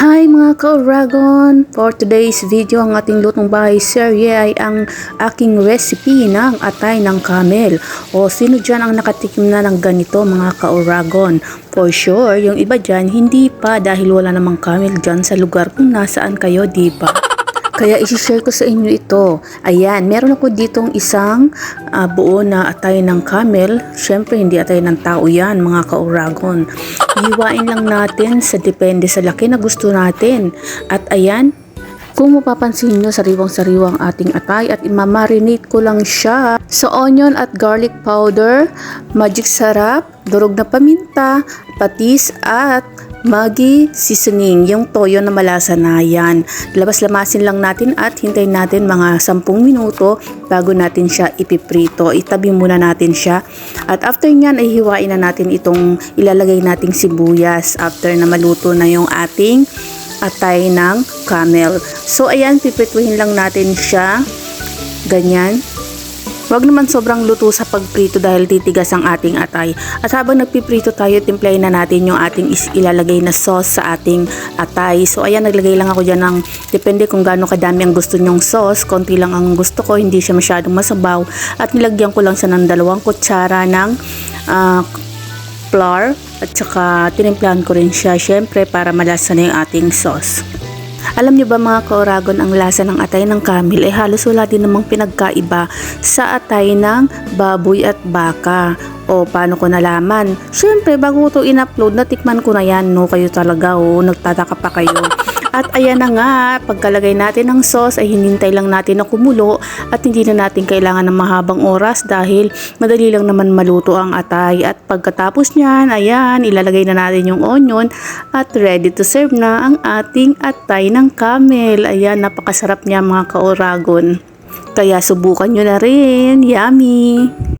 Hi mga ka-Oragon! For today's video, ang ating lutong bahay serye ay ang aking recipe ng atay ng camel. O sino dyan ang nakatikim na ng ganito mga ka-Oragon? For sure, yung iba dyan hindi pa dahil wala namang camel dyan sa lugar kung nasaan kayo, di ba? Kaya isi-share ko sa inyo ito. Ayan, meron ako ditong isang ah, buo na atay ng camel. Siyempre, hindi atay ng tao yan, mga ka-Oragon. Hiwain lang natin sa depende sa laki na gusto natin. At ayan, kung mapapansin nyo, sariwang-sariwang ating atay at imamarinate ko lang siya sa onion at garlic powder, magic sarap, durog na paminta, patis at Maggi seasoning, yung toyo na malasa na yan. Labas-lamasin lang natin at hintayin natin mga 10 minuto bago natin siya ipiprito. Itabi muna natin siya. At after nyan ay hiwain na natin itong ilalagay nating sibuyas after na maluto na yung ating atay ng camel. So ayan, piprituhin lang natin siya. Ganyan. Huwag naman sobrang luto sa pagprito dahil titigas ang ating atay. At habang nagpiprito tayo, timplayin na natin yung ating is- ilalagay na sauce sa ating atay. So ayan, naglagay lang ako dyan ng, depende kung gaano kadami ang gusto nyong sauce. Konti lang ang gusto ko, hindi siya masyadong masabaw. At nilagyan ko lang siya ng dalawang kutsara ng ah, flour. At saka tinimplahan ko rin siya, syempre para malasa na yung ating sauce. Alam niyo ba mga kaoragon ang lasa ng atay ng camel ay halos wala din namang pinagkaiba sa atay ng baboy at baka. O paano ko nalaman? Siyempre bago ko to in-upload natikman ko na yan no kayo talaga o nagtataka pa kayo. At ayan na nga, pagkalagay natin ng sauce ay hinintay lang natin na kumulo at hindi na natin kailangan ng mahabang oras dahil madali lang naman maluto ang atay. At pagkatapos niyan, ayan, ilalagay na natin yung onion at ready to serve na ang ating atay ng camel. Ayan, napakasarap niya mga ka-oragon. Kaya subukan nyo na rin. Yummy!